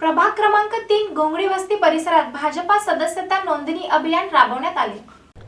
प्रभाग क्रमांक तीन घोंगडी वस्ती परिसरात भाजपा सदस्यता नोंदणी अभियान राबवण्यात आले.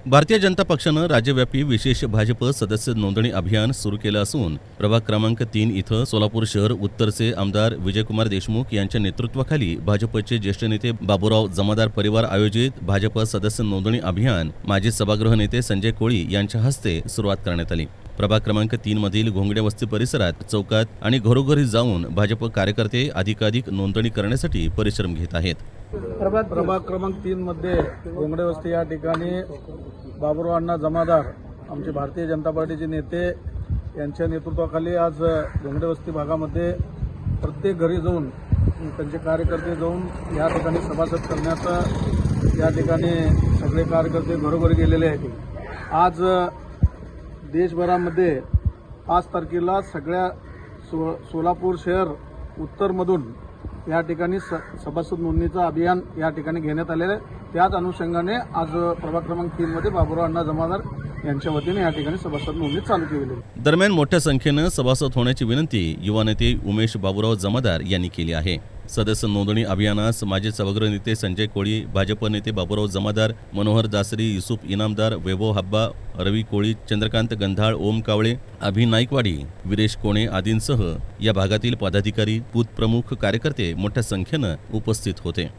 भारतीय जनता पक्षानं राज्यव्यापी विशेष भाजप सदस्य नोंदणी अभियान सुरू केलं असून प्रभाग क्रमांक तीन इथं सोलापूर शहर उत्तरचे आमदार विजयकुमार देशमुख यांच्या नेतृत्वाखाली भाजपचे ज्येष्ठ नेते बाबूराव जमादार परिवार आयोजित भाजप सदस्य नोंदणी अभियान माजी सभागृह नेते संजय कोळी यांच्या हस्ते सुरुवात करण्यात आली. प्रभाग क्रमांक तीन मधील घोंगडे वस्ती परिसरात चौकात आणि घरोघरी जाऊन भाजप कार्यकर्ते अधिकाधिक नोंदणी करण्यासाठी परिश्रम घेत आहेत. प्रभाग प्रभाग क्रमांक तीन मध्ये घोंगडे वस्ती या ठिकाणी बाबुराव अण्णा जमादार आमचे भारतीय जनता पार्टीचे नेते यांच्या नेतृत्वाखाली आज घोंगडे वस्ती भागामध्ये प्रत्येक घरी जाऊन त्यांचे कार्यकर्ते जाऊन या ठिकाणी सभासद करण्याचा या ठिकाणी सगळे कार्यकर्ते घरोघरी गेलेले आहेत. आज देशभरामध्ये पाच तारखेला सगळ्या सो सोलापूर शहर उत्तरमधून या ठिकाणी स सभासद नोंदणीचं अभियान या ठिकाणी घेण्यात आलेलं आहे. त्याच अनुषंगाने आज प्रभाग क्रमांक तीनमध्ये बाबुराव अण्णा जमादार यांच्या वतीने या ठिकाणी सभासद नोंदणी चालू केलेली आहे. दरम्यान मोठ्या संख्येनं सभासद होण्याची विनंती युवा नेते उमेश बाबुराव जमादार यांनी केली आहे. सदस्य नोंदणी अभियानास माजी सभागृह नेते संजय कोळी भाजप नेते बाबूराव जमादार मनोहर दासरी युसुफ इनामदार वैभव हब्बा रवी कोळी चंद्रकांत गंधाळ ओम कावळे अभि नाईकवाडी विरेश कोणे आदींसह या भागातील पदाधिकारी बूथ प्रमुख कार्यकर्ते मोठ्या संख्येनं उपस्थित होते.